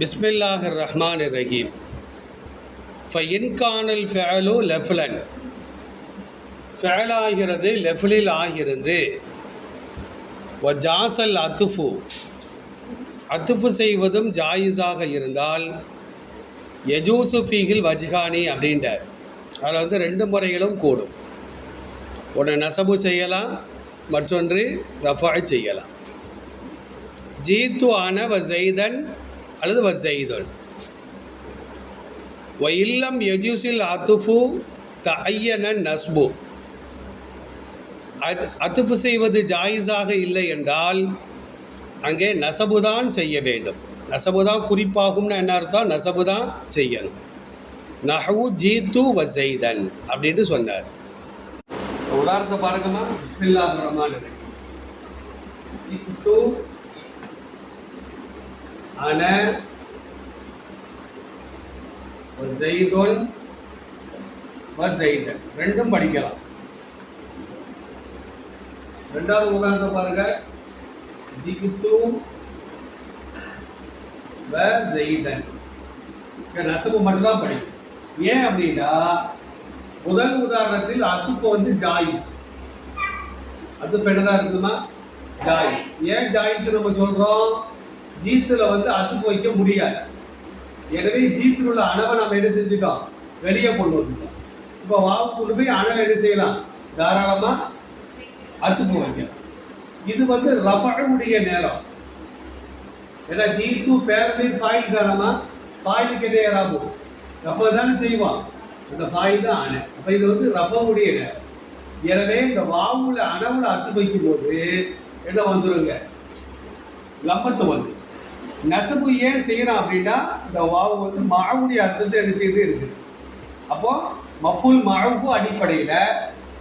பிஸ்மில்லாஹ் ரஹ்மான் ரஹீம் ஃபயின்கானல் ஃபேலு லெஃப்லன். ஃபேலாகிறது லெஃப்லில் ஆகிறது. வ ஜாசல் அத்துஃபு. அத்துஃபு செய்வதும் ஜாயிஸாக இருந்தால் எஜூசுஃபீகில் வஜ்ஹானி அப்படின்றார். அதில் வந்து ரெண்டு முறைகளும் கூடும். ஒன்று நசபு செய்யலாம் மற்றொன்று ரஃபா செய்யலாம். ஜீத்து ஆன வ ஜெய்தன் அல்லது வ ஜெய்தன் வ இல்லம் யஜூசில் அத்துஃபு த ஐயன நஸ்பு அத்துஃபு செய்வது ஜாயிஸாக இல்லை என்றால் அங்கே நசபு தான் செய்ய வேண்டும். நசபு தான் குறிப்பாகும்னு என்ன அர்த்தம்? நசபு தான் செய்யணும். நஹவு ஜீத்து வசைதன் ஜெய்தன் அப்படின்ட்டு சொன்னார். உதாரணத்தை பாருங்கம்மா. பிஸ்மில்லா ரஹ்மான் ரஹீம். ஜித்து அன வ ஜெய்துன் ரெண்டும் படிக்கலாம். ரெண்டாவது உதாரணத்தை பாருங்க. ஜிகித்து வ ஜெய்தன் மட்டும்தான் படிக்கும். ஏன் அப்படின்னா முதல் உதாரணத்தில் அத்துப்பு வந்து ஜாயிஸ். அத்துப்பு என்னதான் இருக்குமா ஜாயிஸ். ஏன் ஜாயிஸ் நம்ம சொல்றோம்? ஜீத்தில் வந்து அத்துப்பு வைக்க முடியாது. எனவே ஜீத்தில் உள்ள அணவை நம்ம என்ன செஞ்சுட்டோம்? வெளியே கொண்டு வந்துட்டோம். இப்போ வாவு கொண்டு போய் அணவை என்ன செய்யலாம்? தாராளமாக அத்துப்பு வைக்கலாம். இது வந்து ரஃபுடைய நேரம். ஏன்னா ஜீத்து ஃபேமிலி ஃபாயில் தானமா ஃபாயில் கிட்டே ஏறாமோ ரஃப தானே செய்வான். அந்த ஃபாயில் தான் அணை. அப்போ இது வந்து ரஃபவுடைய நேரம். எனவே இந்த வாவுல அணவுல அத்து வைக்கும் போது என்ன வந்துருங்க? லம்பத்து வந்து. நெசபு ஏன் செய்கிறோம் அப்படின்னா இந்த வாவு வந்து மாவுடைய அர்த்தத்தை என்ன செய்யறது இருக்குது அப்போ மஃபுல் மாவுக்கு அடிப்படையில்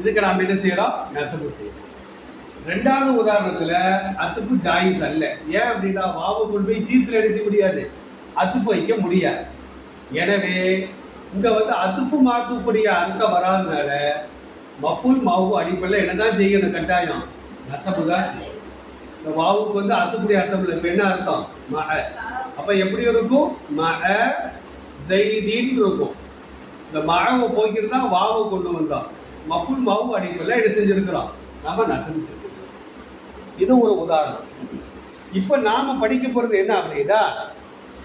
இதுக்கு நாம் என்ன செய்கிறோம் நெசவு செய்யறோம். ரெண்டாவது உதாரணத்தில் அத்துப்பு ஜாயிஸ் அல்ல. ஏன் அப்படின்னா வாவு கொண்டு போய் ஜீத்துல என்ன செய்ய முடியாது? அத்துப்பு வைக்க முடியாது. எனவே இங்கே வந்து அத்துப்பு மாத்துப்புடைய அர்த்தம் வராதனால மஃபுல் மாவு அடிப்படையில் என்ன தான் செய்யணும்? கட்டாயம். நெசவு தான் செய்யணும். இந்த வாவுக்கு வந்து அத்துப்புடைய அர்த்தம் இல்லை. இப்போ என்ன அர்த்தம்? மக அப்ப எப்படி இருக்கும்? மக ஜெய்தின் இருக்கும். இந்த மழவை போய்க்கிட்டு தான் வாவை கொண்டு வந்தோம் மஃபுல் மாவு அடிக்கல என்ன செஞ்சிருக்கிறோம் நம்ம நசம் செஞ்சிருக்கிறோம் இது ஒரு உதாரணம். இப்போ நாம் படிக்க போகிறது என்ன அப்படின்னா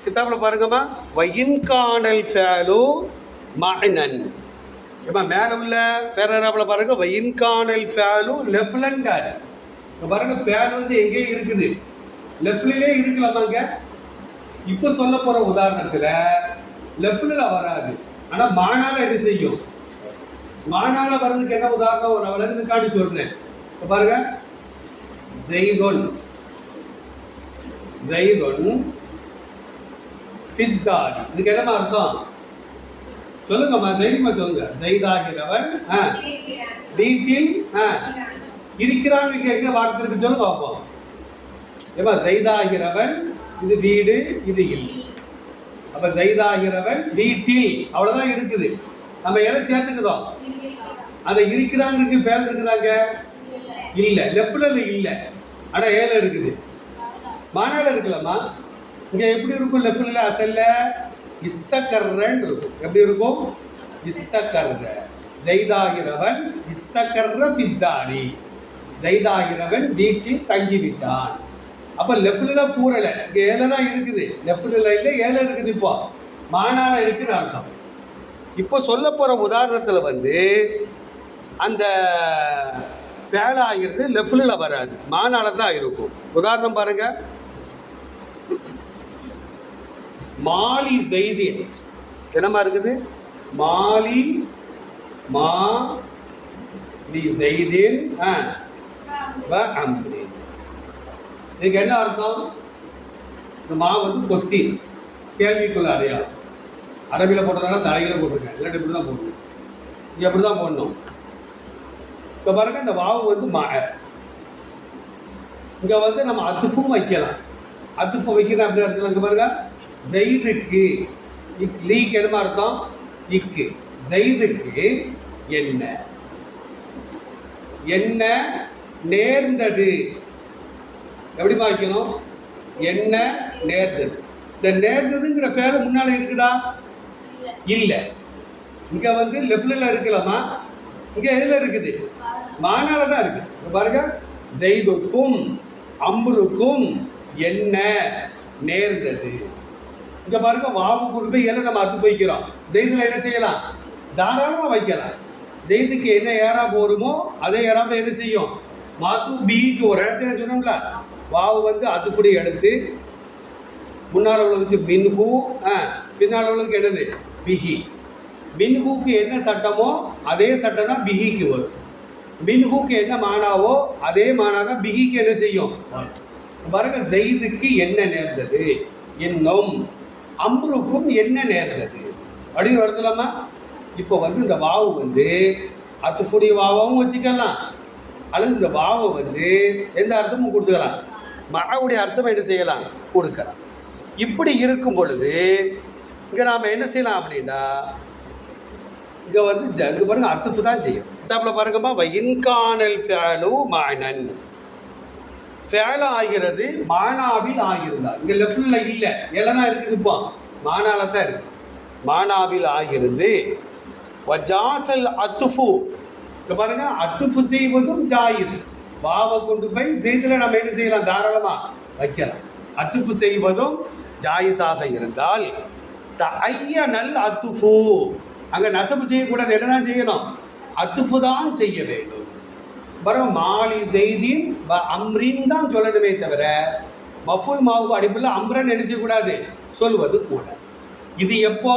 கிதாபில் பாருங்கம்மா. வயின்கானல் ஃபேலு மகனன் ஏமா மேலே உள்ள பேரராப்பில் பாருங்க. வயின்கானல் ஃபேலு லெஃப்லன்டார் இப்போ பாருங்க ஃபேல் வந்து எங்கேயும் இருக்குது. லெஃப்ட்லேயே இருக்கலாமாங்க இப்போ சொல்ல போகிற உதாரணத்தில் லெஃப்டில் வராது. ஆனால் மானால என்ன செய்யும்? மானால வர்றதுக்கு என்ன உதாரணம்? நான் விளக்கு காட்டி சொல்றேன். இப்போ பாருங்க. ஜெய்தொன் ஜெய்தொன் ஃபித்தாடி இதுக்கு என்னமா அர்த்தம்? சொல்லுங்கம்மா தைரியமா சொல்லுங்க. ஜெய்தாகிறவன் ஆ, வீட்டில் ஆ, இருக்கிறாங்க கேட்க வாக்கு இருக்கு பார்ப்போம். ஏமா ஜெய்தாகிறவன் இது வீடு இது இல்லை அப்ப ஜெய்தாகிறவன் வீட்டில். அவ்வளவுதான் இருக்குது. நம்ம எதை சேர்த்துக்கிறோம் அதை இருக்கிறாங்க பேர் இருக்குதாங்க? இல்ல. லெஃப்ட்ல இல்ல ஆனா ஏல இருக்குது. மானால இருக்கலாமா? இங்க எப்படி இருக்கும் லெஃப்ட்ல அசல்ல? இஸ்தகர்ரன்னு இருக்கும். எப்படி இருக்கும்? இஸ்தகர்ர. ஜெய்தாகிறவன் இஸ்தகர்ற பித்தாடி ஜெய்தாகிறவன் வீட்டில் தங்கிவிட்டான். அப்ப லெஃப்ட்ல பூரல இங்க ஏல தான் இருக்குது. லெஃப்ட்ல இல்ல ஏழை இருக்குது இப்போ. மானால இருக்குன்னு அர்த்தம். இப்போ சொல்ல போகிற உதாரணத்தில் வந்து அந்த ஃபேல் ஆகிறது லெஃப்டில் வராது. மானால தான் இருக்கும். உதாரணம் பாருங்க. மாலி செய்தி என்னமா இருக்குது? மாலி மா நீ ஜெய்தீன் ஆ அம்ரி. இதுக்கு என்ன அர்த்தம்? இந்த மா வந்து கொஸ்டின் கேள்விக்குள்ள அடையாளம். அரபியில் போட்டதால தலையில் போட்டிருக்கேன் இல்லாட்டி இப்படி தான் போடணும். இங்கே அப்படி தான் போடணும். இப்போ பாருங்க இந்த வாவு வந்து மா இங்கே வந்து நம்ம அத்துஃபும் வைக்கலாம். அத்துஃபு வைக்கிறோம் அப்படின்னு அர்த்தம் இங்கே பாருங்க. ஜெயிதுக்கு. இக் லீக் என்னமா அர்த்தம்? இக்கு. ஜெயிதுக்கு என்ன? என்ன நேர்ந்தது. எப்படி வைக்கணும் என்ன நேர்ந்தது? இந்த நேர்ந்ததுங்கிற பேர் முன்னால் இருக்குதா? இல்லை. இங்கே வந்து லெஃப்டில் இருக்கலாமா? இங்கே எதில் இருக்குது? மானால தான் இருக்குது. பாருங்க. ஜெய்துக்கும் அம்ருக்கும் என்ன நேர்ந்தது? இங்க பாருங்க வாவு கொண்டு என்ன நம்ம அத்து வைக்கிறோம். ஜெய்துல என்ன செய்யலாம்? தாராளமாக வைக்கலாம். ஜெய்துக்கு என்ன ஏறா போருமோ அதே ஏறாமல் என்ன செய்யும்? மாத்து பிக்கு ஒரு இடத்துல சொன்னோம்ல வாவு வந்து அத்துப்படி எடுத்து முன்னால் உள்ளதுக்கு மின்ஹூ ஆ பின்னால் உள்ளதுக்கு என்னது? பிஹி மின்ஹூக்கு என்ன சட்டமோ அதே சட்டம் தான் பிஹிக்கு வரும். மின்ஹூக்கு என்ன மானாவோ அதே மானா தான் பிஹிக்கு என்ன செய்யும்? பாருங்க ஜெயிதுக்கு என்ன நேர்ந்தது? என்னும் அம்ருக்கும் என்ன நேர்ந்தது? அப்படின்னு வருதுலாமா இப்போ வந்து இந்த வாவு வந்து அத்துப்புடி வாவாவும் வச்சுக்கலாம். அல்லது இந்த வாவை வந்து எந்த அர்த்தமும் கொடுத்துக்கலாம். மகாவுடைய அர்த்தம் என்ன செய்யலாம்? கொடுக்கலாம். இப்படி இருக்கும் பொழுது இங்கே நாம் என்ன செய்யலாம் அப்படின்னா இங்கே வந்து ஜ இங்கே பாருங்க அத்துஃபு தான் செய்யும். கிதாப்பில் பாருங்கம்மா வயின்கானல் ஃபேலு மானன். ஃபேல ஆகிறது மானாவில் ஆகிறதா இங்கே லெஃப்டில் இல்லை. எல்லாம் இருக்குதுப்பா மானால தான் இருக்கு. மானாவில் ஆகிறது வஜாசல் அத்துஃபு. இப்போ பாருங்க அத்துஃபு செய்வதும் ஜாயிஸ். வாவை கொண்டு போய் செய்தியில் நம்ம என்ன செய்யலாம்? தாராளமாக வைக்கலாம். அத்துப்பு செய்வதும் ஜாயிஸாக இருந்தால் த ஐயா நல் அத்துஃபு. அங்கே நசப்பு செய்யக்கூடாது. என்னதான் செய்யணும்? அத்துஃபு தான் செய்ய வேண்டும். வரும் மாலி செய்தின் வ அம்ரின் தான் சொல்லணுமே தவிர மஃபுல் மாவு அடிப்பில் அம்ரன் என்ன செய்யக்கூடாது? சொல்வது கூட. இது எப்போ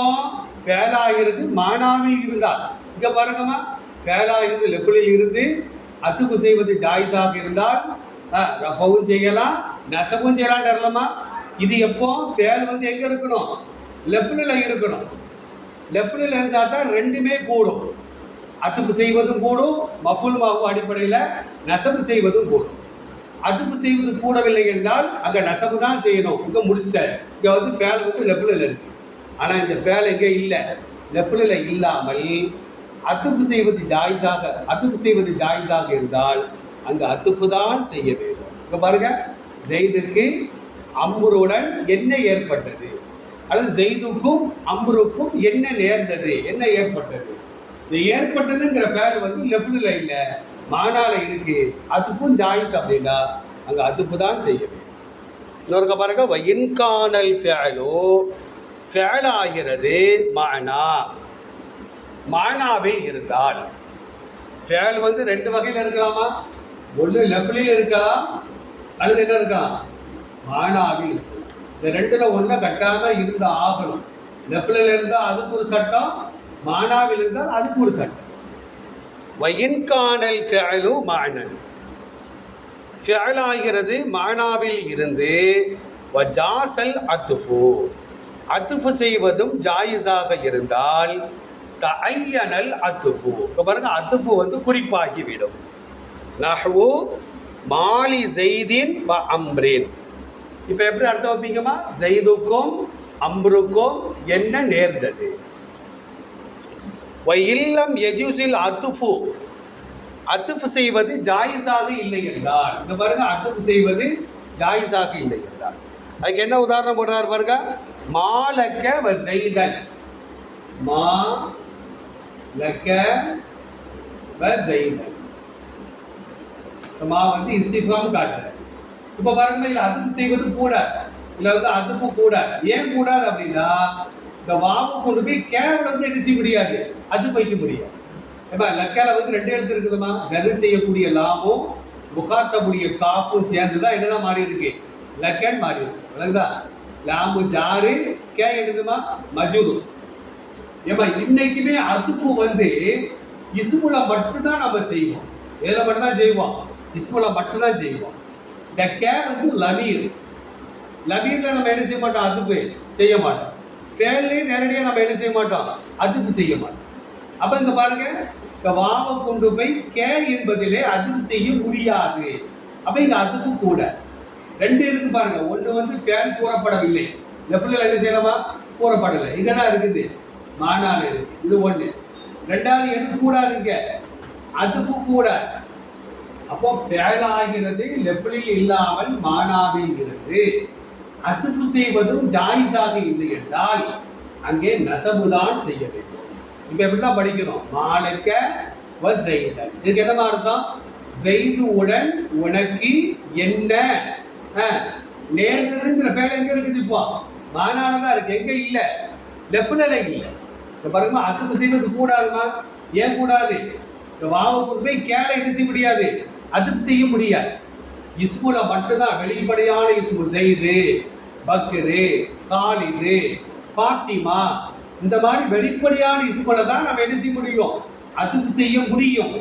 வேலாயிருது? மானாவில் இருந்தால். இங்கே பாருங்கம்மா ஃபேலா இருந்து லெஃப்டில் இருந்து அத்துப்பு செய்வது ஜாயிஸாக இருந்தால் ரஃபவும் செய்யலாம் நெசவும் செய்யலாம் தரலாமா இது எப்போ? ஃபேல் வந்து எங்கே இருக்கணும்? லெஃப்டில் இருக்கணும். லெஃப்டில் இருந்தால் தான் ரெண்டுமே கூடும். அத்துப்பு செய்வதும் கூடும் மஃபுல் மாவு அடிப்படையில் நெசவு செய்வதும் கூடும். அதுப்பு செய்வது கூடவில்லை என்றால் அங்கே நெசவு தான் செய்யணும். இங்கே முடிச்சிட்டாரு. இங்கே வந்து ஃபேல் வந்து லெஃப்டில் இருக்கு. ஆனால் இந்த ஃபேல் எங்கே இல்லை? லெஃப்டில் இல்லாமல் அத்துப்பு செய்வது ஜாயிஸாக அத்துப்பு செய்வது ஜாயிஸாக இருந்தால் அங்கு அத்துப்பு தான் செய்ய வேண்டும். இப்போ பாருங்க ஜெயிதுக்கு அம்புருடன் என்ன ஏற்பட்டது? அல்லது ஜெய்துக்கும் அம்புருக்கும் என்ன நேர்ந்தது? என்ன ஏற்பட்டது? இந்த ஏற்பட்டதுங்கிற பேர் வந்து லெஃப்டில் இல்லை மானால இருக்கு. அதுப்பும் ஜாயிஸ் அப்படின்னா அங்கே அதுப்பு தான் செய்ய வேண்டும். இன்னொருக்க பாருங்க வயின்கானல் ஃபேலோ ஃபேலாகிறது மானா. மானாவில் இருந்தால் ஃபேல் வந்து ரெண்டு வகையில் இருக்கலாமா? ஒன்று லெஃப்ட்லேயும் இருக்கலாம் அல்லது என்ன இருக்கலாம்? மானாவில். இருக்கு. இந்த ரெண்டில் ஒன்றை கட்டாமல் இருந்து ஆகணும். லெஃப்டில் இருந்தால் அதுக்கு ஒரு சட்டம் மானாவில் இருந்தால் அதுக்கு ஒரு சட்டம். வயின்கானல் ஃபேலு மானன் ஃபேல் ஆகிறது மானாவில் இருந்து வஜாசல் அத்துஃபு. அத்துஃபு செய்வதும் ஜாயிஸாக இருந்தால் தஐயனல் அத்துஃபு இப்போ பாருங்க அத்துஃபு வந்து குறிப்பாகிவிடும். நஹ்வு மாலி ஜெய்தின் வ அம்ரின். இப்போ எப்படி அர்த்தம் வைப்பீங்கம்மா? ஜெய்துக்கும் அம்ருக்கும் என்ன நேர்ந்தது? வ இல்லம் எஜூசில் அத்துஃபு அத்துஃபு செய்வது ஜாயிஸாக இல்லை என்றால். இந்த பாருங்க அத்துஃபு செய்வது ஜாயிஸாக இல்லை என்றால். அதுக்கு என்ன உதாரணம் போடுறார் பாருங்க? மாலக்க வ ஜெய்தன். மா லக்க வ மா வந்து இஸ்திஃபாம் காட்டுறேன் இப்போ பாருங்க இல்லை அதுக்கு செய்வது கூட இல்லை வந்து அதுக்கும் கூட. ஏன் கூடாது அப்படின்னா இந்த வாவு கொண்டு போய் கேவல வந்து என்ன செய்ய முடியாது? அது வைக்க முடியும் ஏப்பா லக்கால வந்து ரெண்டு எழுத்து இருக்குதுமா? ஜரு செய்யக்கூடிய லாபம் முகாத்தக்கூடிய காப்பும் சேர்ந்து தான் என்னதான் மாறி இருக்கு லக்கேன்னு மாறி இருக்கு விளங்குதா லாமு ஜாரு கே என்னதுமா? மஜூரு. ஏமா இன்னைக்குமே அதுப்பு வந்து இஸ்முல மட்டும்தான் நம்ம செய்வோம். எதில் மட்டும்தான் செய்வோம் இஸ்முல மட்டும்தான் செய்வோம் இந்த கேர் வந்து லமீர் லமீர்ல நம்ம என்ன செய்ய மாட்டோம்? அதுப்பு செய்ய மாட்டோம். ஃபேல்லையும் நேரடியாக நம்ம என்ன செய்ய மாட்டோம்? அதுப்பு செய்ய மாட்டோம். அப்போ இங்கே பாருங்க இந்த வாவை கொண்டு போய் கே என்பதிலே அதுப்பு செய்ய முடியாது. அப்போ இங்கே அதுப்பு கூட. ரெண்டு இருக்கு பாருங்க. ஒன்று வந்து ஃபேல் கூறப்படவில்லை. லெஃப்டில் என்ன செய்யலாமா? கூறப்படலை. இங்கே தான் இருக்குது. மாநாடு. இது ஒன்று ரெண்டாவது எது கூடாதுங்க அதுக்கும் கூட. அப்போ பேலாகிறது லெஃப்டில் இல்லாமல் மானாவிங்கிறது அதுக்கு அத்துப்பு செய்வதும் ஜாயிஸாக இல்லை என்றால் அங்கே நசபுதான் செய்ய வேண்டும். இப்போ எப்படின்னா படிக்கணும். மாலக்க வ செய்தல். இதுக்கு என்னமா அர்த்தம் செய்துவுடன் உனக்கு என்ன? நேர்ந்ததுங்கிற பேர் எங்க இருக்குது இப்போ? மானால தான் இருக்கு. எங்க இல்லை? லெஃப்டில் இல்லை. இப்போ பாருங்க அத்துக்கு செய்வது கூடாதுமா ஏன் கூடாது? இந்த வாவுக்கு போய் கேள என்ன செய்ய முடியாது. அதுக்கு செய்ய முடியாது. இஸ்முல மட்டும்தான் வெளிப்படையான இஸ்மு செய்து பக்ரு காலிது ஃபாத்திமா இந்த மாதிரி வெளிப்படையான இஸ்முல தான் நம்ம என்ன செய்ய முடியும்? அதுக்கு செய்ய முடியும்.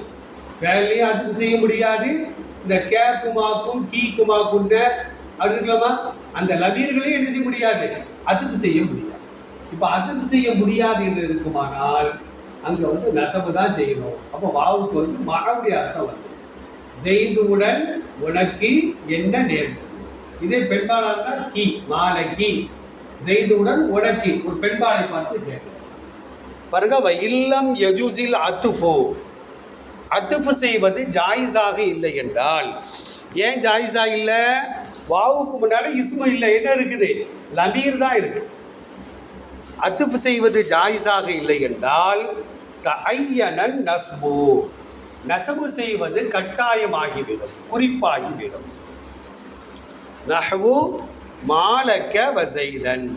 வேலையும் அதுக்கு செய்ய முடியாது. இந்த கேக்குமாக்கும் கீக்குமாக்குண்ட அப்படி அந்த லபீர்களையும் என்ன செய்ய முடியாது? அதுக்கு செய்ய முடியாது. இப்போ அதுக்கு செய்ய முடியாது என்று இருக்குமானால் அங்க வந்து நெசவு தான் செய்யணும். அப்போ வாவுக்கு வந்து மகவுடைய அர்த்தம் வந்து செய்துவுடன் உனக்கு என்ன நேர்ந்தது இதே பெண்பாளா இருந்தா கி மாலைக்கு செய்துவுடன் உனக்கு ஒரு பெண்பாளை பார்த்து கேட்கணும் பாருங்க வ இல்லம் யஜூசில் அத்துஃபு. அத்துஃபு செய்வது ஜாயிஸாக இல்லை என்றால் ஏன் ஜாயிஸாக இல்லை? வாவுக்கு முன்னாடி இஸ்மு இல்லை. என்ன இருக்குது? லமீர் தான் இருக்குது. அத்துப்பு செய்வது ஜாயிஸாக இல்லை என்றால் ஐயனன் நஸ்பு நசபு செய்வது கட்டாயமாகிவிடும் குறிப்பாகிவிடும். நஹவு மாலக்க வசைதன்.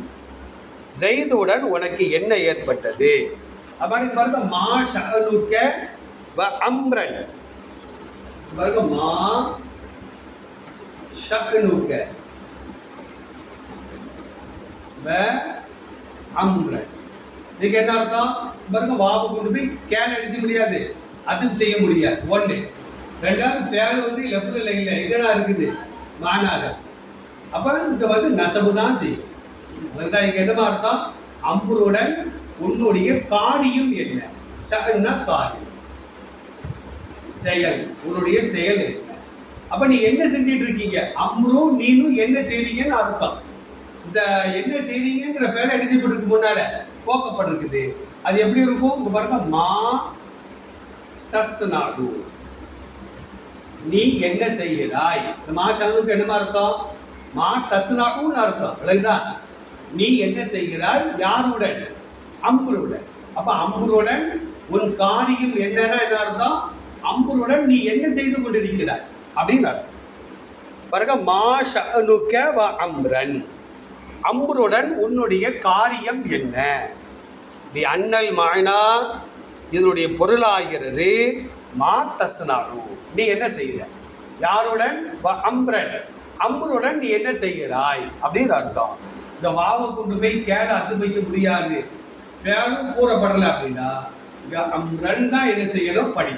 ஜெய்துடன் உனக்கு என்ன ஏற்பட்டது? அப்படி பாருங்க மா ஷஅனுக்க வ அம்ரன். பாருங்க மா ஷஅனுக்க வ அம்ன்ற இதுக்கு என்ன அர்த்தம்? பாருங்க வாபு கொண்டு போய் கேன் அடிக்க முடியாது. அதுக்கு செய்ய முடியாது. ஒன்று ரெண்டாவது ஃபேர் வந்து லெஃப்ட் லைனில் இதெல்லாம் இருக்குது? மானாத அப்போ இங்கே வந்து நசவு தான் செய்யும். அதுதான் இங்கே என்னமா அர்த்தம்? அம்புருடன் உன்னுடைய காரியம் என்ன? சகன்னா காரியம் செயல். உன்னுடைய செயல் என்ன? அப்போ நீ என்ன செஞ்சிட்டு இருக்கீங்க? அம்ரும் நீனும் என்ன செய்றீங்கன்னு அர்த்தம். இந்த என்ன செய்றீங்கிற பேரை என்ன செய்யப்பட்டிருக்கு முன்னால? போக்கப்பட்டிருக்குது அது எப்படி இருக்கும்? இங்க பாருங்க மா தஸ் நாடு நீ என்ன செய்கிறாய்? இந்த மா சனுக்கு என்னமா அர்த்தம்? மா தஸ்னாடுன்னு அர்த்தம் விளங்குதா நீ என்ன செய்கிறாய்? யாருடன்? அம்புருடன். அப்ப அம்புருடன் உன் காரியம் என்னன்னா என்ன அர்த்தம்? அம்புருடன் நீ என்ன செய்து கொண்டிருக்கிறாய்? அப்படின்னு அர்த்தம். பாருங்க மா ஷனுக்க வ அம்ரன். அம்புருடன் உன்னுடைய காரியம் என்ன? தி அண்ணல் மாயனா இதனுடைய பொருளாகிறது மா தஸ்னாடு நீ என்ன செய்கிற? யாருடன்? வ- அம்பருடன் அம்புருடன் நீ என்ன செய்கிறாய்? அப்படின்னு அர்த்தம். இந்த வாவை கொண்டு போய் கேள அத்து வைக்க முடியாது. வேலும் கூறப்படலை அப்படின்னா அம்ரன் தான் என்ன செய்யணும்? படி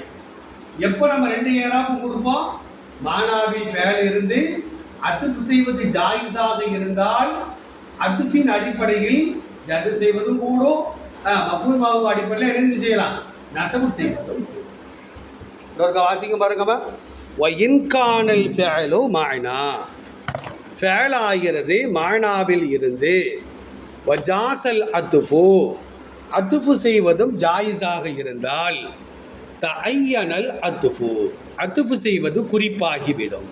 எப்போ நம்ம ரெண்டு ஏறாவும் கொடுப்போம்? மானாவின் பேர் இருந்து அத்து செய்வது ஜாயிஸாக இருந்தால் அத்துஃபின் அடிப்படையில் ஜது செய்வதும் கூடும் மஃபூல் மாவு அடிப்படையில் இணைந்து செய்யலாம். நசவு செய்வது கூடும். வாசிங்க பாருங்கம்மா. ஒயின்கானல் ஃபேலோ மாய்னா ஃபேல் ஆகிறது மாய்னாவில் இருந்து. வஜாசல் அத்துஃபு. அத்துஃபு செய்வதும் ஜாயிஸாக இருந்தால் த ஐயனல் அத்துஃபு. அத்துஃபு செய்வது குறிப்பாகிவிடும்.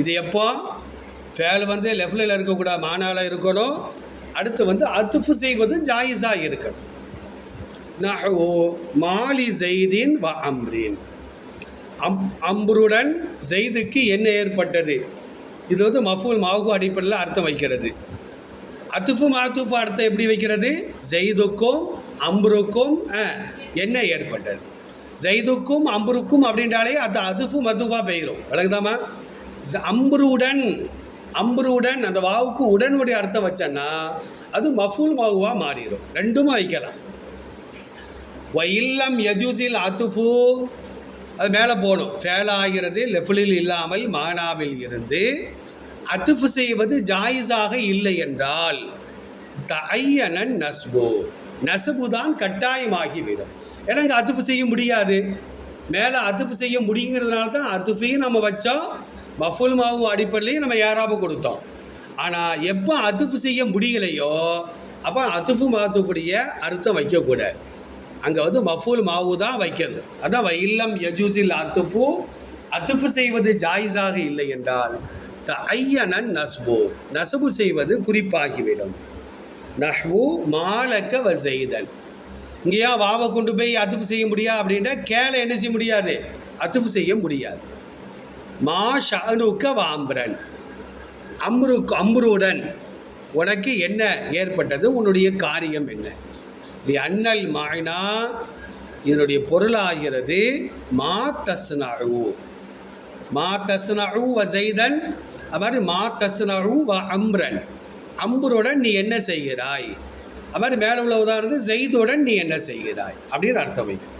இது எப்போ? ஃபேல் வந்து லெஃப்டில் இருக்கக்கூடாது மானால இருக்கணும். அடுத்து வந்து அத்துஃபு செய்வது ஜாயிஸாக இருக்கணும். நஹு மாலி ஜெய்தின் வ அம்ரீன். அம் அம்ருடன் ஜெய்துக்கு என்ன ஏற்பட்டது? இது வந்து மஃபூல் மாவு அடிப்படையில் அர்த்தம் வைக்கிறது. அத்துஃபு மாத்துஃபு அர்த்தம் எப்படி வைக்கிறது? ஜெய்துக்கும் அம்ருக்கும் என்ன ஏற்பட்டது? ஜெய்துக்கும் அம்ருக்கும் அப்படின்றாலே அது அதுஃபு மதுவா பெயரும். விளங்குதாமா ஜ- அம்ருடன் அந்த வாவுக்கு உடனுடைய அர்த்தம் வச்சேன்னா அது மஃபூல் மாவுவாக மாறிடும் ரெண்டும் வைக்கலாம் வயில்லம் யஜூசில் அத்துஃபு. அது மேலே போகணும். ஃபேல் ஆகிறது லெஃப்டில் இல்லாமல் மானாவில் இருந்து அத்துஃபு செய்வது ஜாயிஸாக இல்லை என்றால் தையனன் நஸ்பு. நசபு தான் கட்டாயமாகிவிடும். ஏன்னா இங்கே அத்துஃபு செய்ய முடியாது. மேலே அத்துஃபு செய்ய முடியுங்கிறதுனால தான் அத்துஃபையும் நம்ம வச்சோம். மஃபுல் மாவு அடிப்படையிலையும் நம்ம யாராவது கொடுத்தோம். ஆனால் எப்போ அதுப்பு செய்ய முடியலையோ அப்போ அதுப்பு மாத்துக்கூடிய அர்த்தம் வைக்கக்கூடாது. அங்கே வந்து மஃபூல் மாவு தான் வைக்கணும். அதான் இல்லம் யஜூசில் அத்துஃபு அத்துஃபு செய்வது ஜாயிஸாக இல்லை என்றால் த ஐயனன் நஸ்பு நசபு செய்வது குறிப்பாகிவிடும். நஹ்வு மாலக்க வ செய்தன் இங்கேயா வாவை கொண்டு போய் அத்துப்பு செய்ய முடியா அப்படின்னா கேளை என்ன செய்ய முடியாது? அத்துப்பு செய்ய முடியாது. மா ஷனுக்க வாம்பரன் அம்ருக்கு அம்ருடன் உனக்கு என்ன ஏற்பட்டது? உன்னுடைய காரியம் என்ன? இது அண்ணல் மாயினா இதனுடைய பொருளாகிறது மா தஸ்னு மா தஸ்னு வ செய்தன் அவர் மா தஸ்னு வ அம்ரன். அம்புருடன் நீ என்ன செய்கிறாய்? அவர் மேலே உள்ள உதாரணத்து செய்துடன் நீ என்ன செய்கிறாய்? அப்படின்னு அர்த்தம் வைக்கும்